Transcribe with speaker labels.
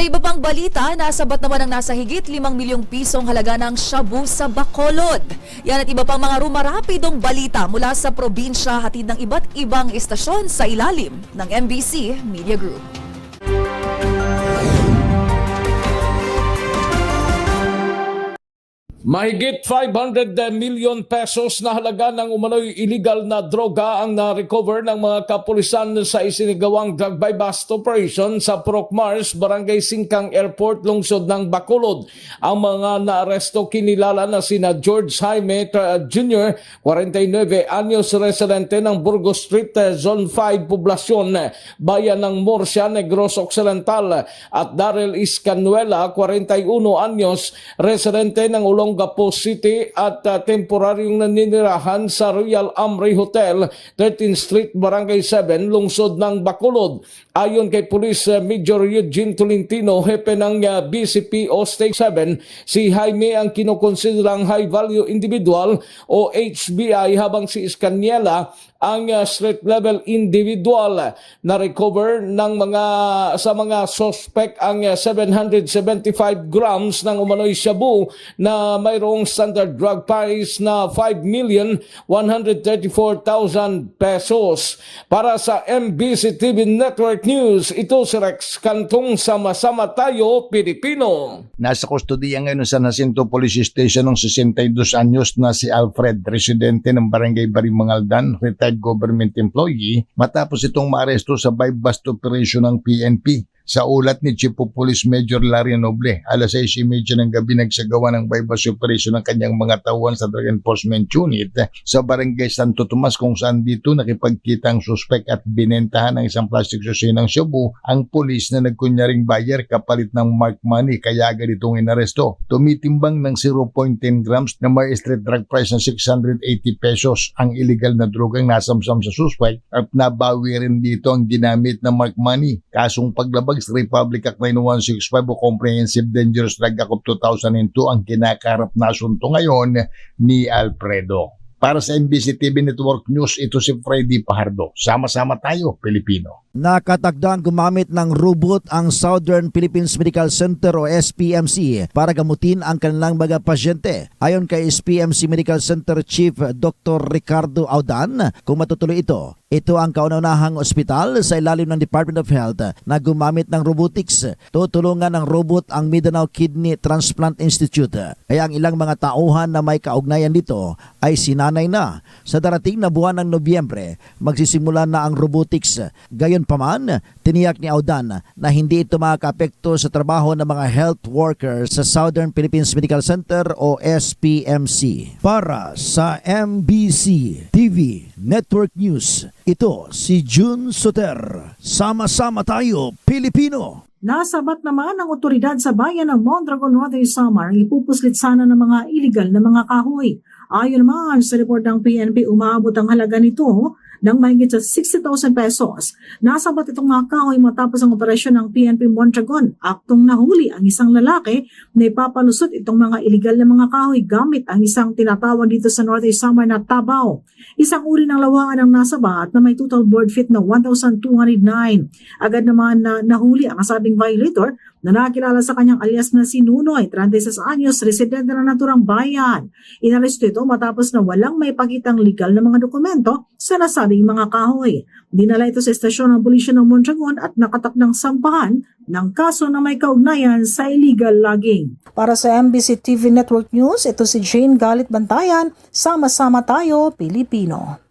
Speaker 1: Sa iba pang balita, nasabat naman ang nasa higit 5 milyong pisong halaga ng shabu sa Bacolod. Yan at iba pang mga rumarapidong balita mula sa probinsya hatid ng iba't ibang istasyon sa ilalim ng MBC Media Group.
Speaker 2: Mahigit 500 million pesos na halaga ng umano'y illegal na droga ang na-recover ng mga kapulisan sa isinigawang drug by bust operation sa Procmars, Barangay Singkang Airport, lungsod ng Bacolod. Ang mga naaresto kinilala na sina George Jaime Jr., 49 anyos residente ng Burgos Street, uh, Zone 5, Poblasyon, Bayan ng Murcia, Negros Occidental at Daryl Iscanuela, 41 anyos, residente ng Olongapo City at uh, temporaryong naninirahan sa Royal Amri Hotel, 13th Street, Barangay 7, lungsod ng Bacolod. Ayon kay Police uh, Major Eugene Tolentino, hepe ng uh, BCPO State 7, si Jaime ang kinukonsiderang high-value individual o HBI habang si Iscaniela ang uh, street level individual na recover ng mga sa mga suspect ang uh, 775 grams ng umano'y shabu na mayroong standard drug price na 5 million 134,000 pesos. Para sa MBC TV Network News, ito si Rex Kantong Sama-sama Tayo, Pilipino.
Speaker 3: Nasa kustodiya ngayon sa Jacinto Police Station ng 62 anyos na si Alfred, residente ng Barangay Barimangaldan, retired government employee, matapos itong maaresto sa bypass operation ng PNP. Sa ulat ni Chief of Police Major Larry Noble, alas 6.30 ng gabi nagsagawa ng bypass operation ng kanyang mga tauhan sa Drug Enforcement Unit sa Barangay Santo Tomas kung saan dito nakipagkita ang suspect at binentahan ng isang plastic susi ng shabu ang pulis na nagkunyaring buyer kapalit ng mark money kaya agad itong inaresto. Tumitimbang ng 0.10 grams na may street drug price ng 680 pesos ang illegal na drogang nasamsam sa suspect at nabawi rin dito ang ginamit na mark money. Kasong paglabag sa Republic Act 9165 o Comprehensive Dangerous Drug Act of 2002 ang kinakarap na asunto ngayon ni Alfredo. Para sa MBC TV Network News, ito si Freddy Pahardo. Sama-sama tayo, Pilipino.
Speaker 4: Nakatagdang gumamit ng robot ang Southern Philippines Medical Center o SPMC para gamutin ang kanilang mga pasyente. Ayon kay SPMC Medical Center Chief Dr. Ricardo Audan, kung matutuloy ito, ito ang kauna-unahang ospital sa ilalim ng Department of Health na gumamit ng robotics. Tutulungan ng robot ang Mindanao Kidney Transplant Institute. Kaya ang ilang mga tauhan na may kaugnayan dito ay sinanay na. Sa darating na buwan ng Nobyembre, magsisimula na ang robotics. Gayon paman, tiniyak ni Audan na hindi ito makakapekto sa trabaho ng mga health workers sa Southern Philippines Medical Center o SPMC. Para sa MBC TV Network News, ito si June Soter. Sama-sama tayo, Pilipino!
Speaker 5: Nasabat naman ng otoridad sa bayan ng Mondragon, Northern Samar ang ipupuslit sana ng mga illegal na mga kahoy. Ayon naman sa report ng PNP, umaabot ang halaga nito ng mahigit sa 60,000 pesos. Nasabat itong mga kahoy matapos ang operasyon ng PNP Mondragon. Aktong nahuli ang isang lalaki na ipapalusot itong mga illegal na mga kahoy gamit ang isang tinatawag dito sa Northern Samar na tabaw. Isang uri ng lawangan ang nasabat na may total board feet na 1,209. Agad naman na nahuli ang asabing violator na nakilala sa kanyang alias na si Nunoy, 36 anyos, residente ng naturang bayan. Inaresto ito matapos na walang may pakitang legal na mga dokumento sa nasabing mga kahoy. Dinala ito sa estasyon ng pulisya ng Mondragon at nakatakdang sampahan ng kaso na may kaugnayan sa illegal logging. Para sa MBC TV Network News, ito si Jane Galit Bantayan. Sama-sama tayo, Pilipino.